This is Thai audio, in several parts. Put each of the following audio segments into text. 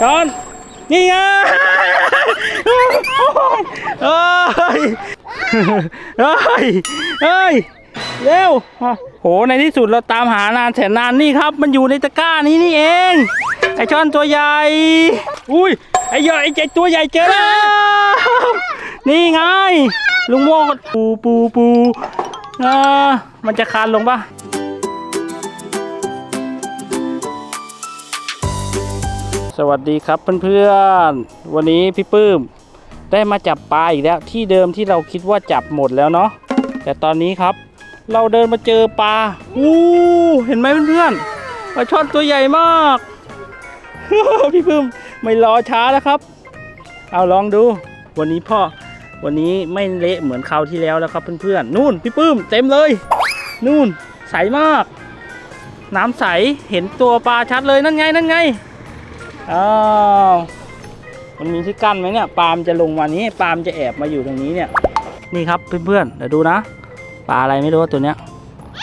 ช้อนนี่ไงเฮ้ยเฮ้ยเฮ้ยเร็วโหในที่สุดเราตามหานานแสนนานนี่ครับ มันอยู่ในตะกร้านี้นี่เอง ไอช้อนตัวใหญ่ อุ้ยไอใหญ่ไอตัวใหญ่เจอแล้วนี่ไง ลุงโมกปูปูปูอ่ามันจะคานลงปะ สวัสดีครับเพื่อนๆ วันนี้พี่ปื้มได้มาจับปลาอีกแล้ว ที่เดิมที่เราคิดว่าจับหมดแล้วเนาะแต่ตอนนี้ครับ เราเดินมาเจอปลาอู้เห็นไหมเพื่อนๆปลาช่อนตัวใหญ่มากพี่ปื้มไม่รอช้าแล้วครับ เอาลองดู วันนี้พ่อวันนี้ไม่เละเหมือนคราวที่แล้วแล้วครับเพื่อนๆนู่นพี่ปื้มเต็มเลย นู่นใสมาก น้ำใสเห็นตัวปลาชัดเลยนั่นไงนั่นไง อ้าวมันมีที่กั้นไหมเนี่ยปลามจะลงมานี้ปลามจะแอบมาอยู่ตรงนี้เนี่ย นี่ครับเพื่อนๆ เดี๋ยวดูนะ ปลาอะไรไม่รู้ตัวเนี้ย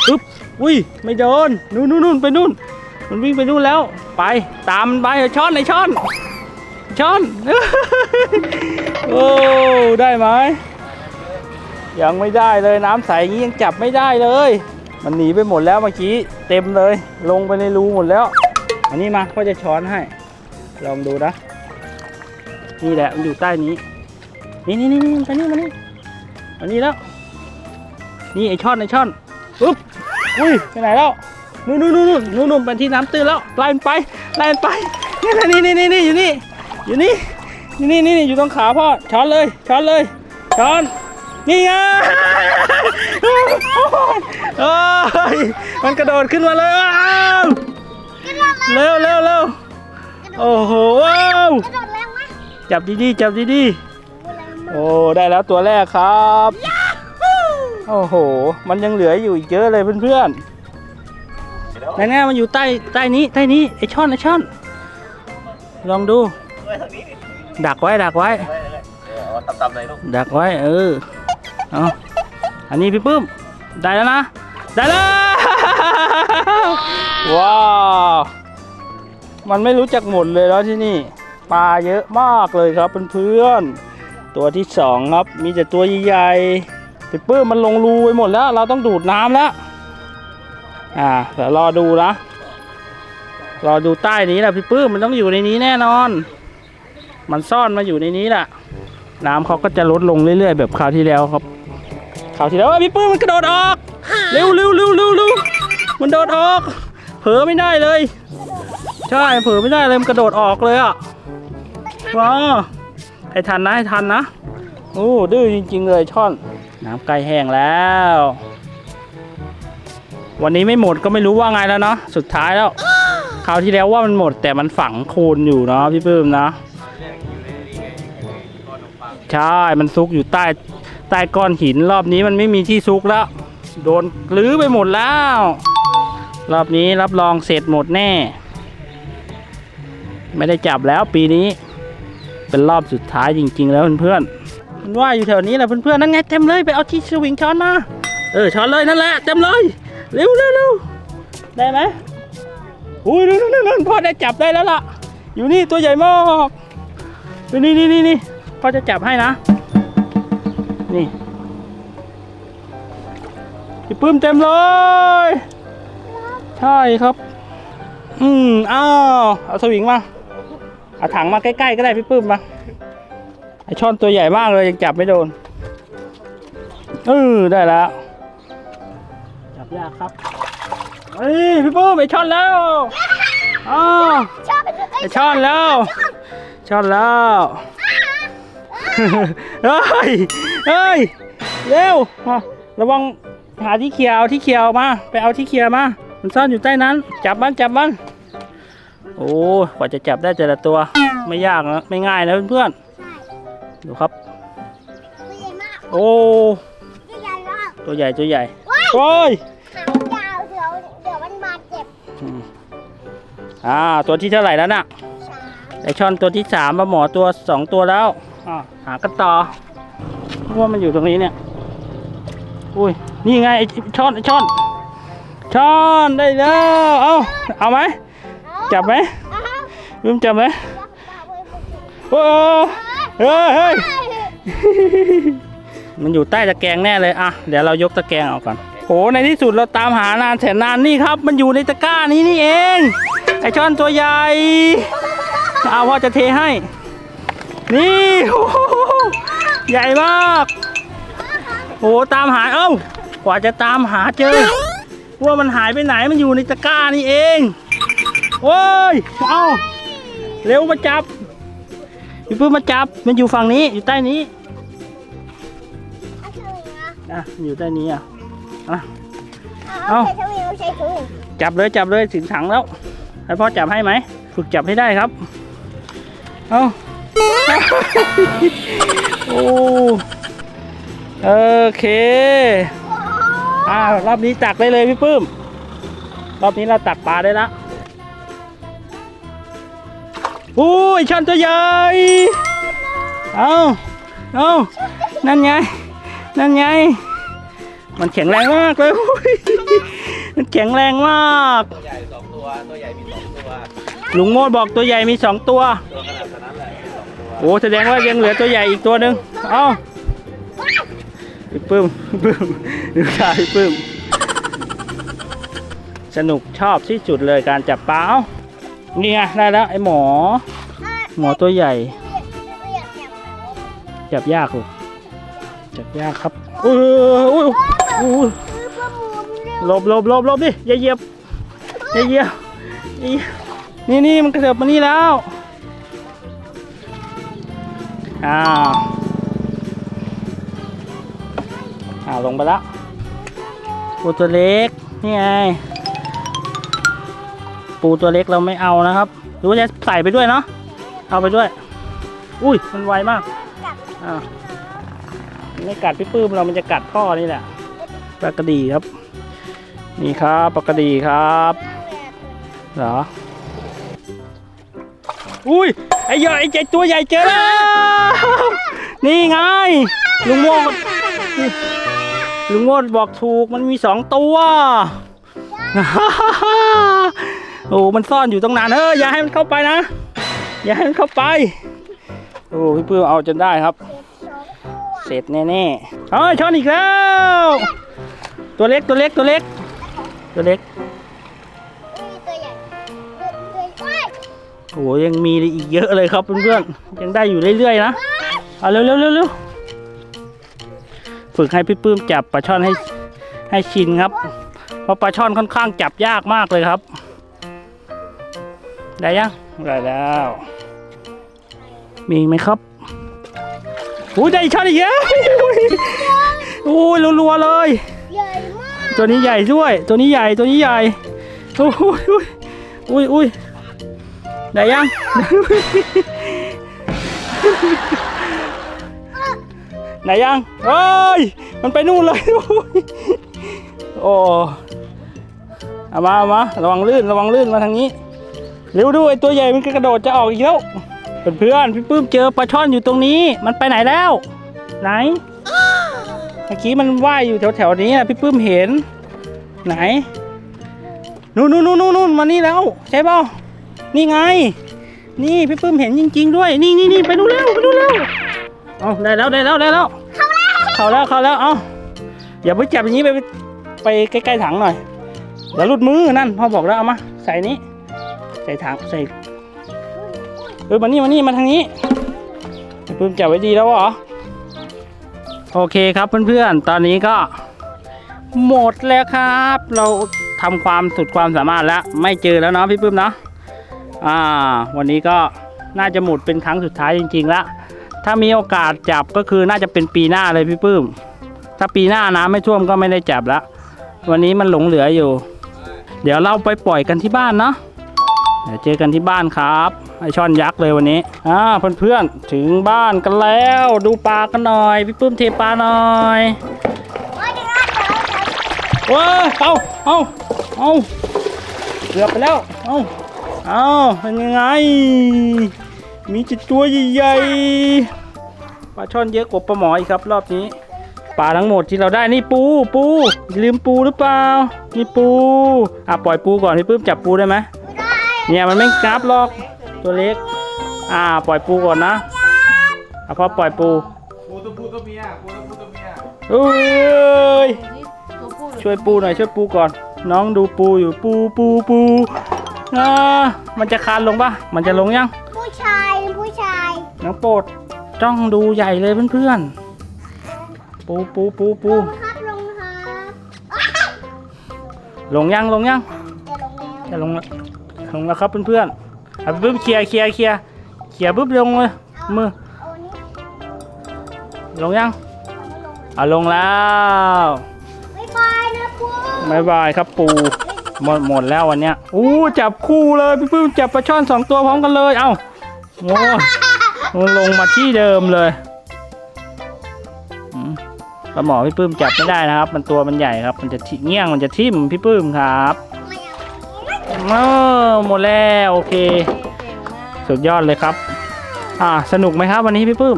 อึ๊บ อุ้ย ไม่โดน นู่นนู่นไปนู่น มันวิ่งไปนู่นแล้ว ไป ตามมันไปช้อนในช้อน ช้อน โอ้ ได้ไหม ยังไม่ได้เลย น้ำใสอย่างนี้ยังจับไม่ได้เลย มันหนีไปหมดแล้วเมื่อกี้ เต็มเลย ลงไปในรูหมดแล้ว อันนี้มาพ่อจะช้อนให้ ลองดูนะ นี่แหละมันอยู่ใต้นี้ นี่นี่นี่นี่มานี่มานี่มานี่แล้ว นี่ไอช่อนไอช่อนปุ๊บอุ้ยไปไหนแล้วนู่นนู่นนู่นนู่นนู่นนู่นไปที่น้ำตื้นแล้วไล่มันไปไล่มันไปนี่นี่นี่นี่นี่อยู่นี่อยู่นี่นี่นี่นี่อยู่ตรงขาพ่อช้อนเลยช้อนเลยช้อนนี่ไงเอ้ยมันกระโดดขึ้นมาเลยอ้าวเร็วเร็วเร็ว โอ้โหว้าวกระโดดแรงไหมจับดีๆจับดีๆโอ้ได้แล้วตัวแรกครับโอ้โห มันยังเหลืออยู่อีกเยอะเลยเพื่อนๆนั่นไงมันอยู่ใต้ใต้นี้ใต้นี้ไอช่อนไอช่อน ลองดู ดักไว้ดักไว้ตำๆเลยลูกดักไว้เออเอาอันนี้พี่ปื้มได้แล้วนะ ได้แล้ว ว้าว มันไม่รู้จักหมดเลยแล้วที่นี่ปลาเยอะมากเลยครับเพื่อนๆตัวที่สองครับมีแต่ตัวใหญ่ๆพี่ปื้มมันลงรูไปหมดแล้ว เราต้องดูดน้ำแล้วอ่าเดี๋ยวรอดูนะรอดูใต้นี้แหละพี่ปื้มมันต้องอยู่ในนี้แน่นอน มันซ่อนมาอยู่ในนี้แหละน้ำเขาก็จะลดลงเรื่อยๆ แบบคราวที่แล้วครับคราวที่แล้วพี่ปื้มมันกระโดดออกเร็วเร็วเร็วเร็วเร็วมันโดดออกเผลอไม่ได้เลย ใช่เผลอไม่ได้เลยมันกระโดดออกเลยอะว้าให้ทันนะให้ทันนะโอ้ดื้อจริง ๆ เลยช่อน น้ำใกล้แห้งแล้ว วันนี้ไม่หมดก็ไม่รู้ว่าไงแล้วเนาะสุดท้ายแล้วคราวที่แล้วว่ามันหมดแต่มันฝังโคลนอยู่เนาะพี่ปื้มนะใช่มันซุกอยู่ใต้ใต้ก้อนหินรอบนี้มันไม่มีที่ซุกแล้ว โดนลื้อไปหมดแล้ว รอบนี้รับรองเสร็จหมดแน่ ไม่ได้จับแล้วปีนี้ เป็นรอบสุดท้ายจริง ๆ แล้วเพื่อนๆมันว่ายอยู่แถวนี้แหละเพื่อนๆนั่นไงเต็มเลยไปเอาที่สวิงช้อนมาเออช้อนเลยนั่นแหละเต็มเลยเร็วเร็วเร็วได้ไหมอุ้ยนั่นนั่นนั่นพ่อได้จับได้แล้วล่ะ อยู่นี่ตัวใหญ่มากนี่นี่นี่นี่พ่อจะจับให้นะนี่พี่ปื้มเต็มเลย ใช่ครับ อืม อ้าว เอาสวิงมา เอาถังมาใกล้ๆก็ได้พี่ปื้มมาไอช่อนตัวใหญ่มากเลยยังจับไม่โดนเออได้แล้ว จับยากครับเฮ้ยพี่ปื้มไอช่อนแล้วอ้าวชอไอช่อนแล้วช่อนแล้วเฮ้ยเฮ้ยเร็วมาระวังหาที่เขียวที่เขียวมา ไปเอาที่เขียวมา มันซ่อนอยู่ใต้นั้น จับมันจับมัน โอ้กว่าจะจับได้แต่ละตัวไม่ยากนะไม่ง่ายนะเพื่อนๆดูครับตัวใหญ่มากโอ้ตัวใหญ่มากตัวใหญ่ตัวใหญ่ว้ายโอ้ยหางยาวเดี๋ยวเดี๋ยวมันบาดเจ็บอืมอ่าตัวที่เท่าไหร่แล้วน่ะสามไอช่อนตัวที่สามมาหมอตัวสองตัวแล้วอ่าหากันต่อเพราะว่ามันอยู่ตรงนี้เนี่ยอุ้ยนี่ไงไอช่อนไอช่อน ช่อนได้แล้วเอาเอาไหม จับไหมลืมจับไหมโอ้เฮ้ยเฮ้ยมันอยู่ใต้ตะแกรงแน่เลยอะเดี๋ยวเรายกตะแกรงออกก่อนโหในที่สุดเราตามหานานแสนนานนี่ครับ มันอยู่ในตะกร้านี้นี่เอง ไอช่อนตัวใหญ่เอาพ่อจะเทให้ นี่โอ้ใหญ่มากโอ้ตามหาเอ้ากว่าจะตามหาเจอ ว่ามันหายไปไหนมันอยู่ในตะกร้านี่เอง โอ้ย เอาเร็วมาจับพี่ปื้มมาจับ มันอยู่ฝั่งนี้ อยู่ใต้นี้เอาสวิงนะอะอยู่ใต้นี้อะอะเอาเอาใช้สวิงเอาใช้สวิงจับเลยจับเลยถึงถังแล้ว ให้พ่อจับให้ไหม ฝึกจับให้ได้ครับ เอาโอ้โอเค อ่ารอบนี้ตักได้เลยพี่ปื้ม รอบนี้เราตักปลาได้แล้ วอุ้ยช่อนตัวใหญ่ เอาเอานั่นไง นั่นไง มันแข็งแรงมากเลยอุ้ยมันแข็งแรงมาก ตัวใหญ่สองตัว ตัวใหญ่มีสองตัว ลุงโมดบอกตัวใหญ่มีสองตัว ตัวขนาดนั้นแหละมีสองตัวโอ้แสดงว่ายังเหลือตัวใหญ่อีกตัวหนึ่งเอ้าพี่ปื้มพี่ปื้มดูตาพี่ปื้ม สนุกชอบที่สุดเลยการจับปลาเอ้า นี่ไงได้แล้วไอ้หมอ หมอตัวใหญ่ไม่อยากจับเขาจับยากลูกจับยากครับอุ้ยอุ้ยอุ้ยคือประมูลเร็วหลบหลบหลบหลบดิอย่าเหยียบอย่าเหยียบอย่าเหยียบนี่นี่มันกระเถิบมานี่แล้วอ้าวอ้าวลงไปแล้วปูตัวเล็กนี่ไง ปูตัวเล็กเราไม่เอานะครับหรือว่าจะใส่ไปด้วยเนาะเอาไปด้วย อุ้ยมันไวมากจับอ้าวมันไม่กัดพี่ปื้มเรามันจะกัดพ่อนี่แหละปลากระดีครับ นี่ครับปลากระดีครับเหรออุ้ยไอ้ใหญ่ไอ้ใหญ่ตัวใหญ่เจอแล้วนี่ไงลุงโมดลุงโมดบอกถูกมันมีสองตัว โอ้มันซ่อนอยู่ตรงนั้นเอออย่าให้มันเข้าไปนะ อย่าให้มันเข้าไป โอ้พี่ปื้มเอาจนได้ครับ เสร็จแน่ๆเอ้ยช้อนอีกแล้ว ตัวเล็กตัวเล็กตัวเล็ก ตัวเล็กอุ้ยตัวใหญ่ตัวตัวว้ายโอ้ยังมีอีกเยอะเลยครับเพื่อนๆยังได้อยู่เรื่อยๆนะเอาเร็วเร็วเร็วเร็วฝึกให้พี่ปื้มจับปลาช่อนให้ให้ชินครับ เพราะปลาช่อนค่อนข้างจับยากมากเลยครับ ได้ยัง ได้แล้ว มีอีกไหมครับโอ้ยได้อีกช่อนอีกแล้วโอ้ยรัวๆเลย ใหญ่มาก ตัวนี้ใหญ่ด้วย ตัวนี้ใหญ่ ตัวนี้ใหญ่โอ้ยอุ้ยอุ้ยอุ้ยได้ยัง ไหนยังเฮ้ย มันไปนู่นเลย โอ้เอามาเอามา ระวังลื่น ระวังลื่น มาทางนี้ เร็วด้วยตัวใหญ่มันกระโดดจะออกอีกแล้วเพื่อนๆพี่ปื้มเจอปลาช่อนอยู่ตรงนี้ มันไปไหนแล้ว ไหนเมื่อกี้มันว่ายอยู่แถวๆนี้อะพี่ปื้มเห็น ไหนนู่นนู่นนู่นนู่นมานี่แล้วใช่เปล่านี่ไง นี่พี่ปื้มเห็นจริง ๆ ด้วย นี่นี่นี่ไปดูเร็วไปดูเร็วเอาได้แล้วได้แล้วได้แล้วเข้าแล้วเข้าแล้วเอาอย่าไปจับอย่างนี้ไปไปใกล้ๆถังหน่อยเดี๋ยวหลุดมือนั่นพ่อบอกแล้วเอามาใส่นี้ ใส่ถังใส่เออมานี่มานี่มาทางนี้พี่ปื้มจับไว้ดีแล้วเหรอ โอเคครับเพื่อนๆ ตอนนี้ก็ หมดแล้วครับ เราทำความสุดความสามารถแล้ว ไม่เจอแล้วเนาะพี่ปื้มเนาะอ่า วันนี้ก็น่าจะหมดเป็นครั้งสุดท้ายจริงๆละถ้ามีโอกาสจับก็คือน่าจะเป็นปีหน้าเลยพี่ปื้ม ถ้าปีหน้าน้ำไม่ท่วมก็ไม่ได้จับละวันนี้มันหลงเหลืออยู่ เดี๋ยวเราไปปล่อยกันที่บ้านเนาะ เดี๋ยวเจอกันที่บ้านครับไอช่อนยักษ์เลยวันนี้อ่าเพื่อนๆถึงบ้านกันแล้วดูปลากันหน่อยพี่ปื้มเทปลาหน่อยว้าเอาเอาเอาเกือบไปแล้วเอาเอาเป็นยังไง มีจิตตัวใหญ่ๆปลาช่อนเยอะกว่าปลาหมออีกครับ รอบนี้ปลาทั้งหมดที่เราได้นี่ปูปูลืมปูหรือเปล่านี่ปูอะปล่อยปูก่อนพี่ปื้มจับปูได้ไหม เนี่ยมันไม่กราบหรอกตัวเล็ก อ่า ปล่อยปูก่อนนะเอาพ่อปล่อยปูปูตัวผู้ตัวเมียปูตัวผู้ตัวเมียเอ้ยดูสิตัวผู้หรือช่วยปูหน่อยช่วยปูก่อน น้องดูปูอยู่ปูปูปูอ่ามันจะคานลงปะมันจะลงยัง ผู้ชายผู้ชายน้องโปรดจ้องดูใหญ่เลยเพื่อนๆปูปูปูปูลงครับลงครับอ้าวลงยังลงยังจะลงแล้วจะลงแล้ว ลงแล้วครับเพื่อนๆเอาปึ๊บเคลียร์เคลียร์เคลียร์เคลียร์ปึ๊บลงเลยมือเอาอันนี้ลงยังเอาไม่ลงนะเอาลงแล้วบ๊ายบายนะปูบายบายครับปูหมดหมดแล้ววันเนี้ยอู้จับคู่เลยพี่ปื้มจับปลาช่อนสองตัวพร้อมกันเลย เอ้าโอ้มันลงมาที่เดิมเลยอืมปลาหมอพี่ปื้มจับไม่ได้นะครับ มันตัวมันใหญ่ครับ มันจะทิเงี้ยงมันจะทิ่มพี่ปื้มครับไม่เอาเออหมดแล้วโอเค เก่งมากสุดยอดเลยครับ อ่า สนุกไหมครับวันนี้พี่ปื้ม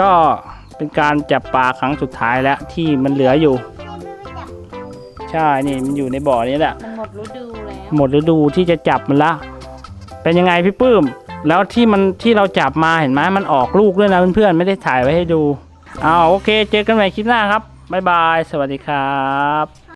ก็เป็นการจับปลาครั้งสุดท้ายแล้วที่มันเหลืออยู่ ใช่ นี่มันอยู่ในบ่อนี้แหละ มันหมดฤดูแล้วหมดฤดูที่จะจับมันละ เป็นยังไงพี่ปื้ม แล้วที่มันที่เราจับมาเห็นไหมมันออกลูกด้วยนะเพื่อนๆไม่ได้ถ่ายไว้ให้ดูอ้าวโอเค เจอกันใหม่คลิปหน้าครับบ๊ายบาย สวัสดีครับ